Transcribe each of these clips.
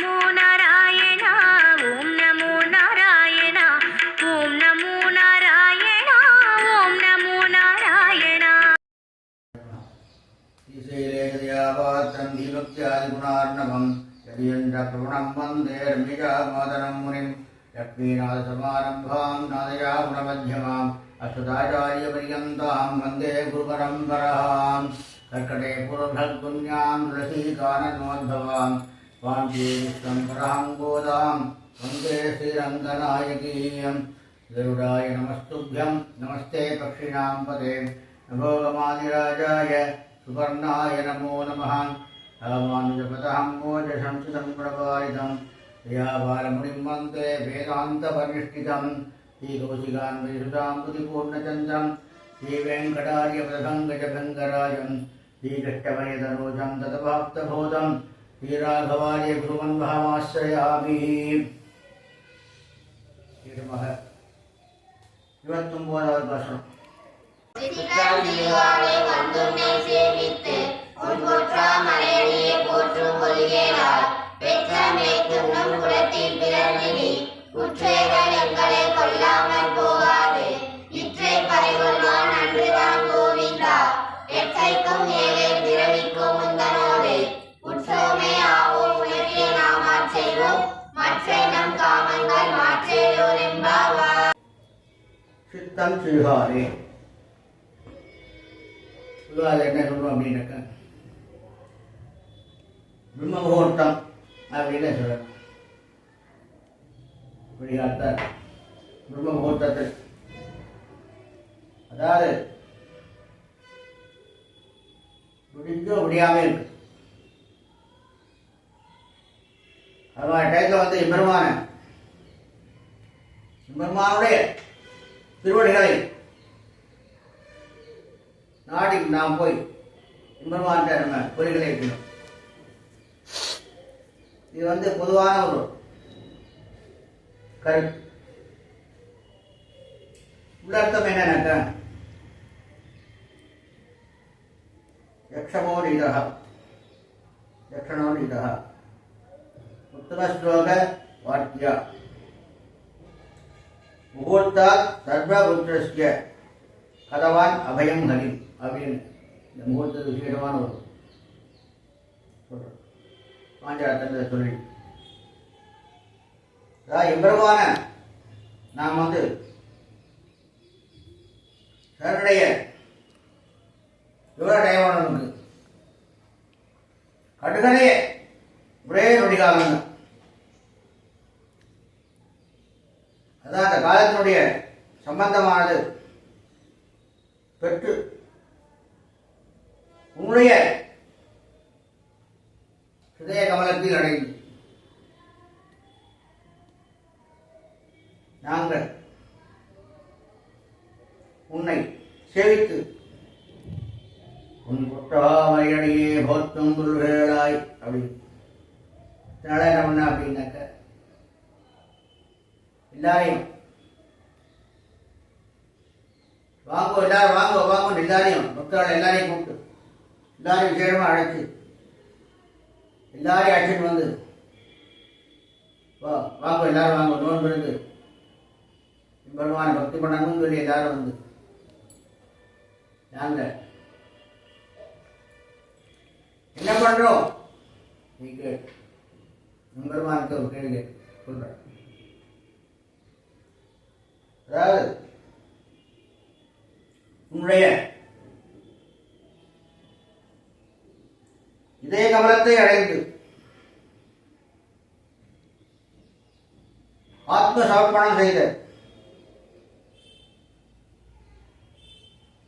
நமோ நாராயண ஓம் நமோ நாராயண ஓம் நமோ நாராயண ஓம் நமோ நாராயண ஈசைலேகதியாபாத்தம் தீபக்தியாதிகுணார்ணவம் யதியன்ற பிரவணம் வந்தே ரம்யஜாமாதனம் முனிம் லக்ஷ்மீநாதசமாரம்பாம் நாதயாகுணமध्यமாம் அஸ்வதாச்சாரியபரியந்தாம் வந்தே குருபரம்பராம் கர்க்கடே புரபகுண்யாம் துளசீகானனோத்பவாம் वाङ्गीष्टम्भराङ्गोदाम् वंदे श्रीरङ्गनायकीयम् गरुडाय नमस्तुभ्यम्। नमस्ते पक्षिणाम् पदे। नमो गमादिराजाय सुपर्णाय नमो नमः। रामानुजपदहं मोजशंसुतं प्रभारितं व्यापारमुनिं वंदे वेदान्तपरिष्ठितम्। श्रीकौशिकान्वयसुतां पुतिपूर्णचन्द्रम् श्रीवेङ्कटार्यपदभङ्गजभङ्गराजम् तदभाप्तबोधम् वीराघवार्य गुरुवन्भामाश्रयाभिः ಶ್ರೀರಮಃ ಇವತ್ತೊಂಬದಾದ ಭಾಷಣ ಒಂದು ಸೇವಿತ್ತೆ ಒಂದು ಮರೆಯ சித்தம் சிறுகாலே சிறுகாலை என்ன சொல்றோம் அப்படின்னாக்க? பிரம்ம முகூர்த்தம் அப்படின்னு சொல்லணும் விடியாத்தார் பிரம்ம முகூர்த்தத்தில் அதாவது விடிஞ்சோ விடியாம இருக்கு. அது மாதிரி டயத்தில் வந்து எம்பெருமான. எம்பெருமானுடைய திருவடிகளை நாடி நாம் போய் எம்பெருமான்கிட்ட நம்ம பொறிகளை இருக்கணும் இது வந்து பொதுவான ஒரு கருத்து உள்ளர்த்தம் என்னன்னாக்கா யக்ஷமோ நீதா யக்ஷணோ நீதா உத்தமஸ்லோக வாக்கியா முகூர்த்தாத் சர்வபுத்திரஸ்ய கதவான் அபயம் ஹரி அப்படின்னு. இந்த முகூர்த்தது விசேஷமான ஒரு சொல்கிறோம் சொல்லி. அதாவது எம்பெருமான நாம் வந்து சரடைய எவ்வளோ டைம் நமக்கு கடுகனையே ஒரே நொடிகாலம் தான் அதான் அந்த காலத்தினுடைய சம்பந்தமானது பெற்று உன்னுடைய ஹிருதய கமலத்தில் அடையும். நாங்கள் உன்னை சேவித்து உன் குற்றாமையடியே போத்தும் குருகளாய் அப்படின்னு இதனால என்ன பண்ண அப்படின்னாக்க எல்லாரையும் வாங்கோ எல்லாரும் வாங்கோ வாங்கோ எல்லாரையும் பக்தர்கள் எல்லாரையும் கூப்பிட்டு எல்லாரையும் விசேஷமா அழைச்சு எல்லாரையும் அழைச்சிட்டு வந்து வா வாங்க எல்லாரும் வாங்க நோன்பு இருந்து பகவான் பக்தி பண்ணணும்னு சொல்லி எல்லாரும் வந்து. நாங்க. என்ன பண்றோம்? நீ கேட்டு பெருமானுக்கு ஒரு கேள்வி சொல்றேன். அதாவது உன்னுடைய இதய கமலத்தை அடைந்து ஆத்ம சமர்ப்பணம் செய்த.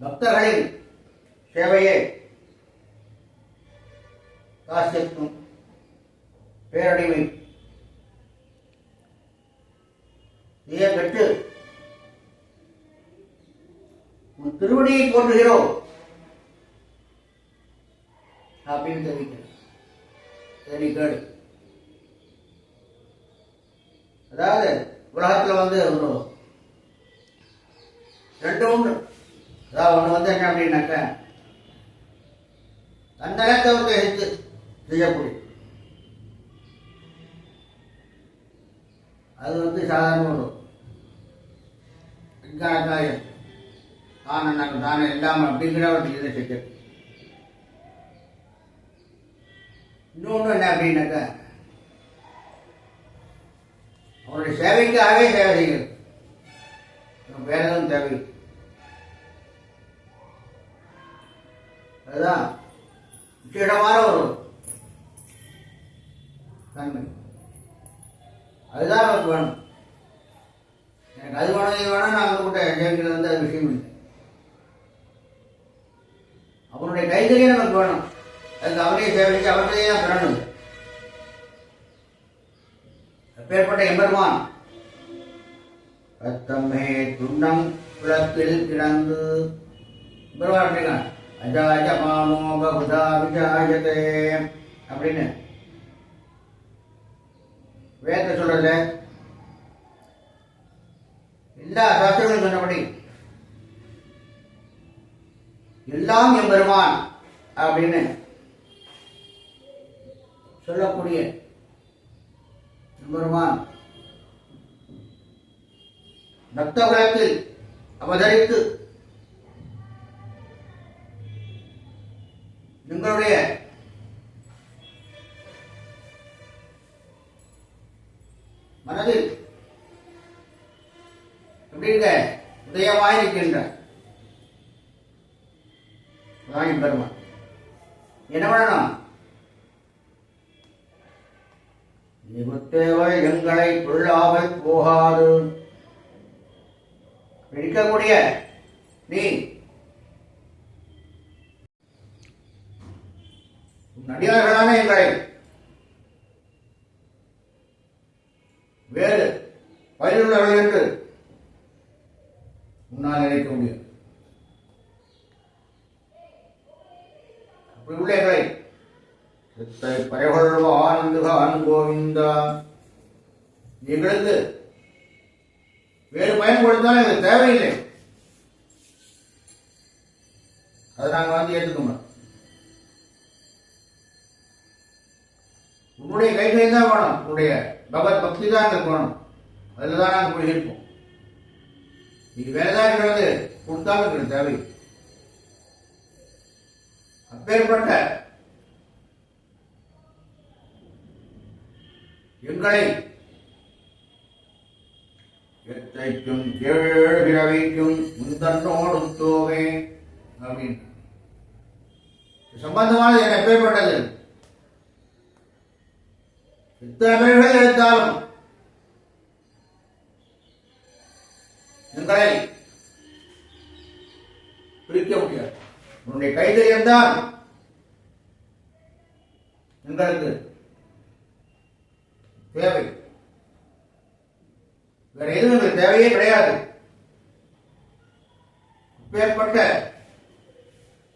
பக்தர்களின் சேவையை காசியத்தும் பேரடிமை. இதை பெற்று உன் திருவடியை போற்றுகிறோம் அப்படின்னு தெரிவிக்கிறேன் சரி கேடு அதாவது உலகத்துல வந்து ஒரு ரெண்டு ஒன்று அதாவது ஒன்று வந்து என்ன அப்படின்னாக்க தன்னகத்தை எடுத்து செய்யக்கூடிய. அது வந்து சாதாரண ஒரு விஞ்ஞானக்காயம் தான் நாங்கள் தானே இல்லாமல் அப்படிங்கிற ஒரு இதை செஞ்சு இன்னொன்று என்ன அப்படின்னாக்க நம்முடைய சேவைக்காகவே சேவை செய்கிறது. நமக்கு வேற எதுவும் தேவை அதுதான் விசேடமான ஒரு தன்மை. அதுதான் நமக்கு வேணும். எனக்கு அது வேணும் இது வேணும் நான் வந்து கூட ஜெயிக்கிறது வந்து அது விஷயம் இல்லை. அவனுடைய கைத்தறியே நமக்கு வேணும். அதுக்கு அவரே சேவைக்கு அவர்களே தான் பெறணும். பேர்பட்ட எம்பெருமான். ரத்தமே துண்டம் குளத்தில் கிடந்து. பெருமாள் அப்படின்னா பகுதா விஜாயதே. அப்படின்னு வேத சொல்றது எல்லா சாஸ்திரங்களும் சொன்னபடி எல்லாம் எம்பெருமான் அப்படின்னு சொல்லக்கூடிய எம்பெருமான் பக்தகுலத்தில் அவதரித்து எங்களுடைய மனதில் எப்படிங்க இருக்க உதயமாய் இருக்கின்ற வாங்கி பெருமான் என்ன பண்ணணும் தேவை எங்களை பொருளாவை போகாது. இருக்கக்கூடிய நீ. நடிகர்களான எங்களை. வேறு பயிலுள்ளவர்கள் எங்களுக்கு வேறு பயன்படுத்தாலும் எங்களுக்கு தேவையில்லை. அதை நாங்கள் வந்து ஏற்றுக்கணும் உன்னுடைய கைகளை தான் வேணும். உன்னுடைய பகவத் பக்தி தான் எங்களுக்கு வேணும். அதில் தான் நாங்கள் போய் இருப்போம் நீங்க வேற தான் இருக்கிறது கொடுத்தாலும் எங்களுக்கு தேவை. அப்பேற்பட்ட எங்களை எத்தைக்கும் ஏழு பிறவிக்கும் முந்தன்னோடும் தோவே. அப்படின்னு. சம்பந்தமானது என்ன எப்பேற்பட்டது எத்தனை பேர்கள் எடுத்தாலும். எங்களை பிரிக்க முடியாது. உன்னுடைய கைதறியம் தான் எங்களுக்கு தேவை வேற எதுவும் எங்களுக்கு தேவையே கிடையாது இப்பேற்பட்ட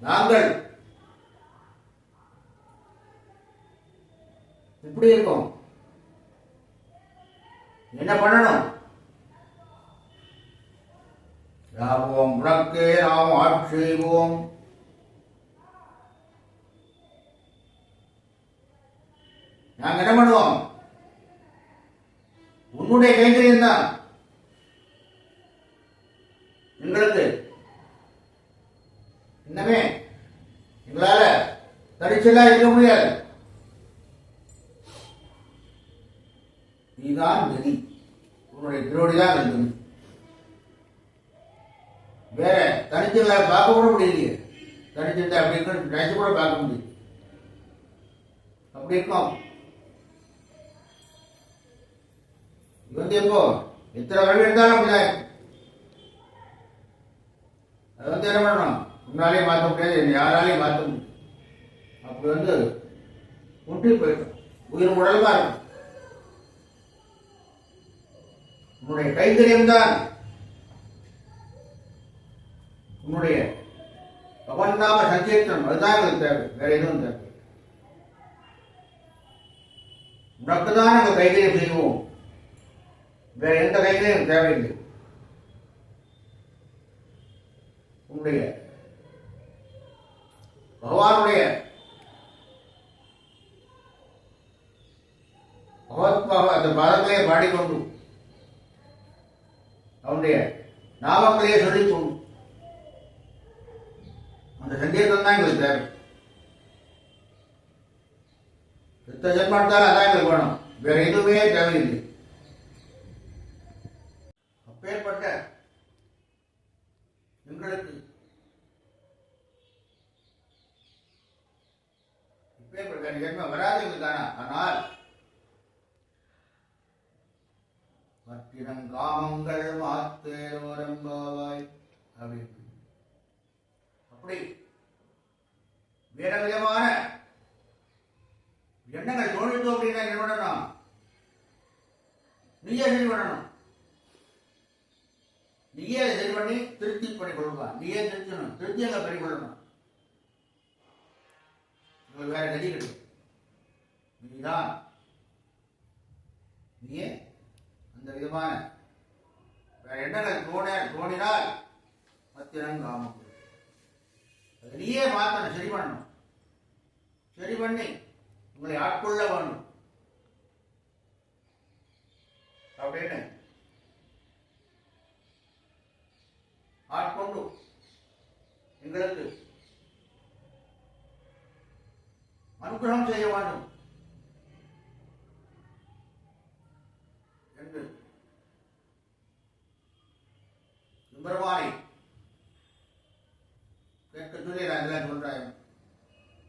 நாங்கள் இப்படி இருக்கும். என்ன பண்ணணும்? யாவோம் உனக்கே நாம் ஆட்செய்வோம் நாங்க என்ன பண்ணுவோம்? உன்னுடைய கைங்கரியம் தான். எங்களுக்கு. இன்னமே எங்களால தடிச்செல்லாம் இருக்க முடியாது. நீதான் கதி உன்னுடைய திருவடி தான் கதி வேற தனிச்சலா பார்க்க கூட முடியலையே. தனிச்சத்தை அப்படி இருக்கு நினைச்சு கூட பார்க்க முடியும் அப்படி இருக்கும்? இது வந்து எப்போ? எத்தனை வருடம் இருந்தாலும் அப்படிதான் அது வந்து என்ன பண்ணணும்? உன்னாலே மாற்ற முடியாது என்னை யாராலையும் மாற்ற முடியும் அப்படி வந்து முற்றி போயிடும் உயிர் உடலுமா இருக்கும். உன்னுடைய கைத்தறியம் உன்னுடைய பவன்னாம சங்கீர்த்தனம் அதுதான் எங்களுக்கு தேவை. வேற எதுவும் தேவை உனக்கு தான் நாங்கள் கைகரியம் செய்வோம். வேற எந்த கைகளையும் தேவையில்லை. உன்னுடைய பகவானுடைய பகவத் பாவ அந்த பாதங்களே பாடிக்கொண்டு அவனுடைய நாமக்களையே சொல்லி கொண்டு அந்த சங்கீதம் தான் எங்களுக்கு தேவை. எத்த ஜென்மாட்டால் அதான் எங்களுக்கு வேணும். வேற எதுவுமே தேவையில்லை. அப்பேற்பட்ட எங்களுக்கு இப்பேற்பட்ட ஜென்மம் வராது தானா? ஆனால் மற்றினங்காமங்கள் மாத்தேரோரம்பாவாய். அப்படின்னு. அப்படி வேற விதமான எண்ணங்கள் தோணிட்டு அப்படின்னா என்ன பண்ணணும்? நீயே சரி பண்ணணும். நீயே சரி பண்ணி திருப்தி பண்ணி கொள்வான் நீயே திருத்தணும். திருப்தி அங்க பண்ணி கொள்ளணும். வேற கதி கிடையாது நீதான். நீயே விதமான வேற எண்ணங்கள் தோண? தோணினால் மத்தியம் காமம் நீயே மாத்தணும் சரி பண்ணணும். சரி பண்ணி உங்களை ஆட்கொள்ள வேணும். அப்படின்னு ஆட்கொண்டு எங்களுக்கு அனுகிரகம் செய்ய வேண்டும் என்று பெருமானை கேட்க சொல்லி நான் இதெல்லாம் சொல்றேன்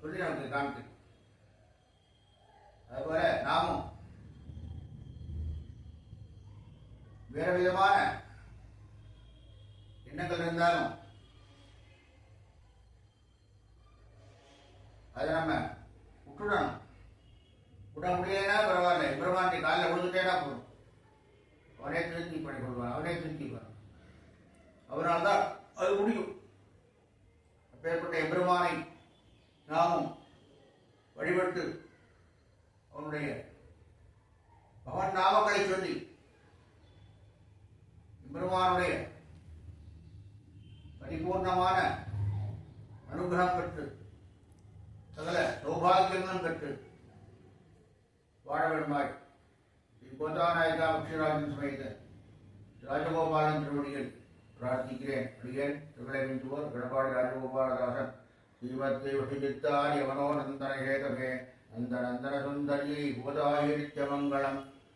சொல்லி நமக்கு காமிக்கிறேன் அதுபோல நாமும் வேற விதமான எண்ணங்கள் இருந்தாலும் அதை நம்ம விட்டுடணும். விட முடியலைன்னா பரவாயில்ல. பிரம்மாண்டி காலில் விழுந்துட்டேனா போதும். அவனே திருப்தி பண்ணி கொள்வான். அவனே திருப்திப்பான் அவனால் தான் அது முடியும். அப்பேற்பட்ட எம்பெருமானை நாமும் வழிபட்டு அவனுடைய பவன் நாமங்களை சொல்லி பெருமானுடைய பரிபூர்ணமான அனுகிரகம் பெற்று சகல சௌபாகியங்களும் பெற்று வாழ வேண்டுமாய். கோதாநாயகா முக்ஷராஜன் சமைத்த ராஜகோபாலன் திருவடிகள் பிரார்த்திக்கிறேன். அடியேன் திருவிளைவிந்துவோர் கடப்பாடி ராஜகோபாலதாசன் ஸ்ரீமத்தை வசித்தாரிய மனோநந்தன ஹேதமே அந்த நந்தன சுந்தரியை கோதாயிரித்ய மங்களம்